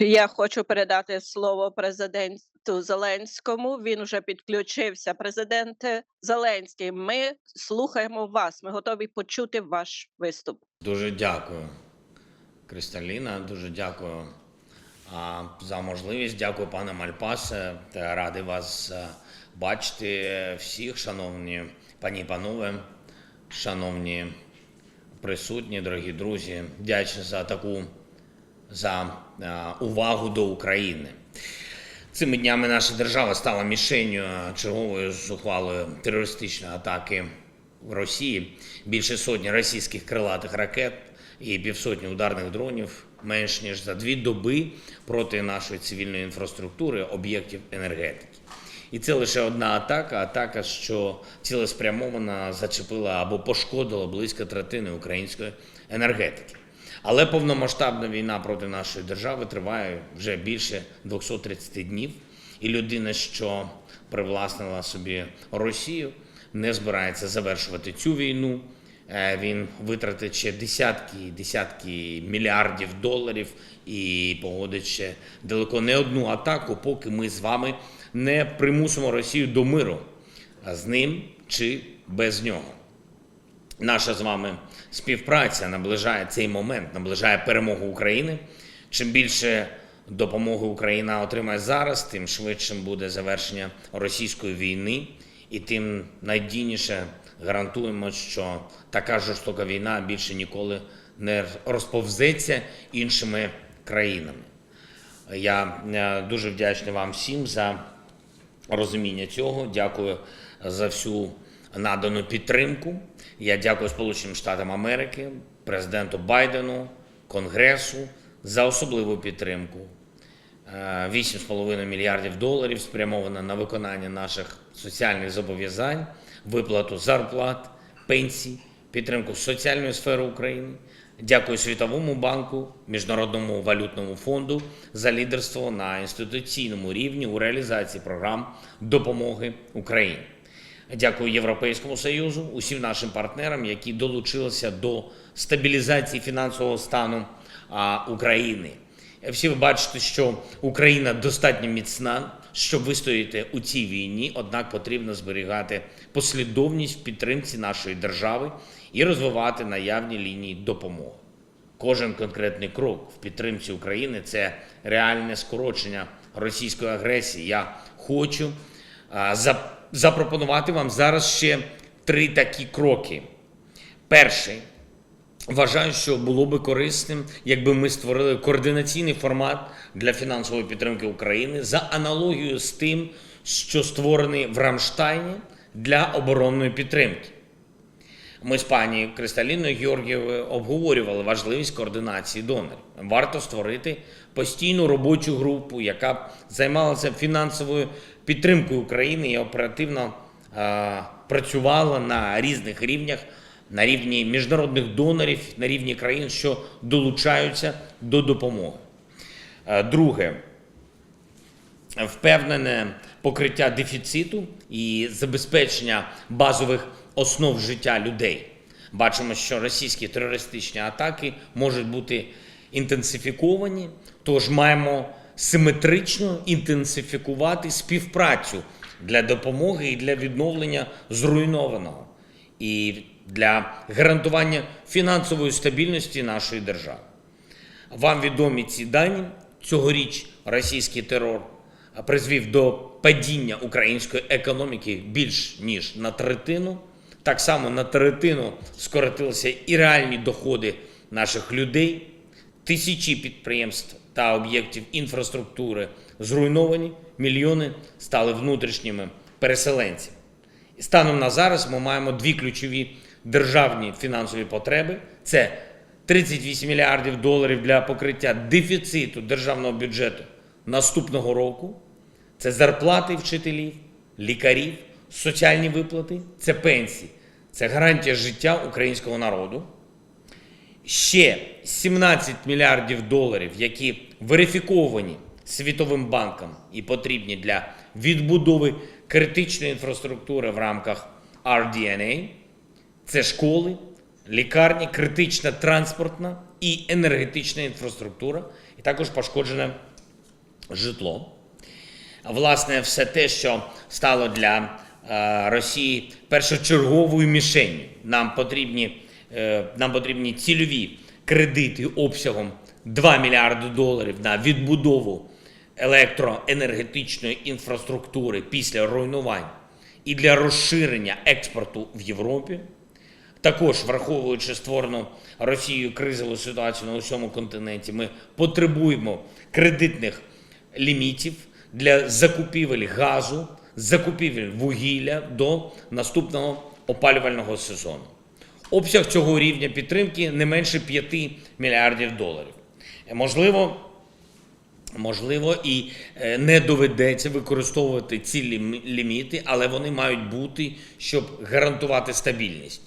Я хочу передати слово президенту Зеленському. Він вже підключився. Президенте Зеленський, ми слухаємо вас. Ми готові почути ваш виступ. Дуже дякую, Кристаліна. Дуже дякую за можливість. Дякую, пане Мальпасе. Та радий вас бачити всіх, шановні пані і панове, шановні присутні, дорогі друзі. Дякую за таку за увагу до України. Цими днями наша держава стала мішенню чергової зухвалої терористичної атаки в Росії. Більше сотні російських крилатих ракет і півсотні ударних дронів менш ніж за дві доби проти нашої цивільної інфраструктури, об'єктів енергетики. І це лише одна атака, атака, що цілеспрямовано зачепила або пошкодила близько третини української енергетики. Але повномасштабна війна проти нашої держави триває вже більше 230 днів, і людина, що привласнила собі Росію, не збирається завершувати цю війну. Е, Він витратить ще десятки і десятки мільярдів доларів і погодить ще далеко не одну атаку, поки ми з вами не примусимо Росію до миру з ним чи без нього. Наша з вами співпраця наближає цей момент, наближає перемогу України. Чим більше допомоги Україна отримає зараз, тим швидшим буде завершення російської війни, і тим надійніше гарантуємо, що така жорстока війна більше ніколи не розповзеться іншими країнами. Я е, дуже вдячний вам всім за розуміння цього. Дякую за всю надану підтримку. Я дякую Сполученим Штатам Америки, президенту Байдену, Конгресу за особливу підтримку. Е, 8,5 мільярдів доларів спрямовано на виконання наших соціальних зобов'язань, виплату зарплат, пенсій, підтримку соціальної сфери України. Дякую Світовому банку, Міжнародному валютному фонду за лідерство на інституційному рівні у реалізації програм допомоги Україні. Дякую Європейському Союзу, усім нашим партнерам, які долучилися до стабілізації фінансового стану України. Всі ви бачите, що Україна достатньо міцна, щоб вистояти у цій війні, однак потрібно зберігати послідовність в підтримці нашої держави і розвивати наявні лінії допомоги. Кожен конкретний крок в підтримці України це реальне скорочення російської агресії. Я хочу за- запропонувати вам зараз ще три такі кроки. Перший Вважаю, що було би корисним, якби ми створили координаційний формат для фінансової підтримки України за аналогією з тим, що створений в Рамштайні для оборонної підтримки. Ми з пані Кристаліною Георгієвою обговорювали важливість координації донорів. Варто створити постійну робочу групу, яка б займалася фінансовою підтримкою України і оперативно е, працювала на різних рівнях, на рівні міжнародних донорів, на рівні країн, що долучаються до допомоги. Е, Друге, впевнене покриття дефіциту і забезпечення базових основ життя людей. Бачимо, що російські терористичні атаки можуть бути інтенсифіковані, тож маємо симетрично інтенсифікувати співпрацю для допомоги і для відновлення зруйнованого, і для гарантування фінансової стабільності нашої держави. Вам відомі ці дані. Цьогоріч російський терор призвів до падіння української економіки більш ніж на третину. Так само на третину скоротилися і реальні доходи наших людей. Тисячі підприємств та об'єктів інфраструктури зруйновані, мільйони стали внутрішніми переселенцями. Станом на зараз ми маємо дві ключові державні фінансові потреби: це 38 мільярдів доларів для покриття дефіциту державного бюджету наступного року. Це зарплати вчителів, лікарів, соціальні виплати, це пенсії, це гарантія життя українського народу. Ще 17 мільярдів доларів, які верифіковані Світовим банком і потрібні для відбудови критичної інфраструктури в рамках RDNA. Це школи, лікарні, критична транспортна і енергетична інфраструктура, і також пошкоджене житло. Власне, все те, що стало для е, Росії першочерговою мішенью. Нам потрібні, е, нам потрібні цільові кредити обсягом 2 мільярди доларів на відбудову електроенергетичної інфраструктури після руйнувань і для розширення експорту в Європі. Також, враховуючи створену Росією кризову ситуацію на усьому континенті, ми потребуємо кредитних лімітів для закупівель газу, закупівель вугілля до наступного опалювального сезону. Обсяг цього рівня підтримки не менше 5 мільярдів доларів. Е, Можливо, Можливо, і е, не доведеться використовувати ці ліміти, але вони мають бути, щоб гарантувати стабільність.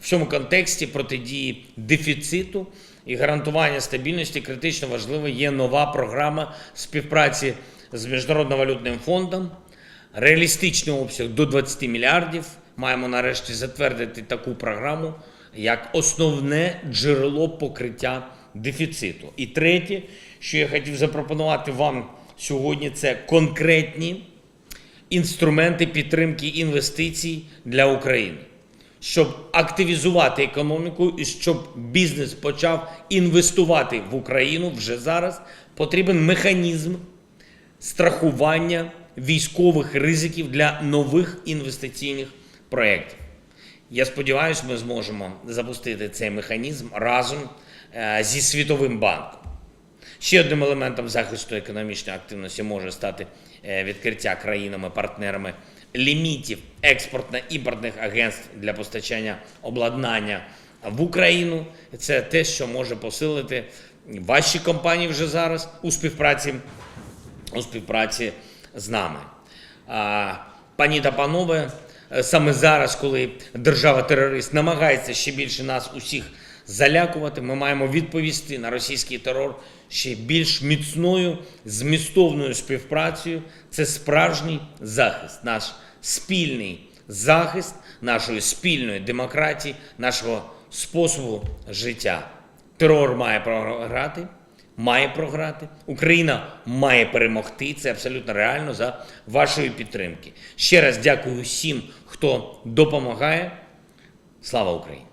В цьому контексті протидії дефіциту і гарантування стабільності критично важливо є нова програма співпраці з Міжнародним валютним фондом. Реалістичний обсяг до 20 мільярдів. Маємо нарешті затвердити таку програму як основне джерело покриття дефіциту. І третє, що я хотів запропонувати вам сьогодні, це конкретні інструменти підтримки інвестицій для України, щоб активізувати економіку і щоб бізнес почав інвестувати в Україну вже зараз. Потрібен механізм страхування військових ризиків для нових інвестиційних проєктів. Я сподіваюся, ми зможемо запустити цей механізм разом е, зі Світовим банком. Ще одним елементом захисту економічної активності може стати е, відкриття країнами-партнерами лімітів експортно-імпортних агентств для постачання обладнання в Україну. Це те, що може посилити ваші компанії вже зараз у співпраці у співпраці з нами. Пані та панове, е, саме зараз, коли держава-терорист намагається ще більше нас усіх залякувати, ми маємо відповісти на російський терор ще більш міцною змістовною співпрацею. Це справжній захист, наш спільний захист нашої спільної демократії, нашого способу життя. Терор має програти, має програти. Україна має перемогти. Це абсолютно реально за вашої підтримки. Ще раз дякую всім, хто допомагає. Слава Україні!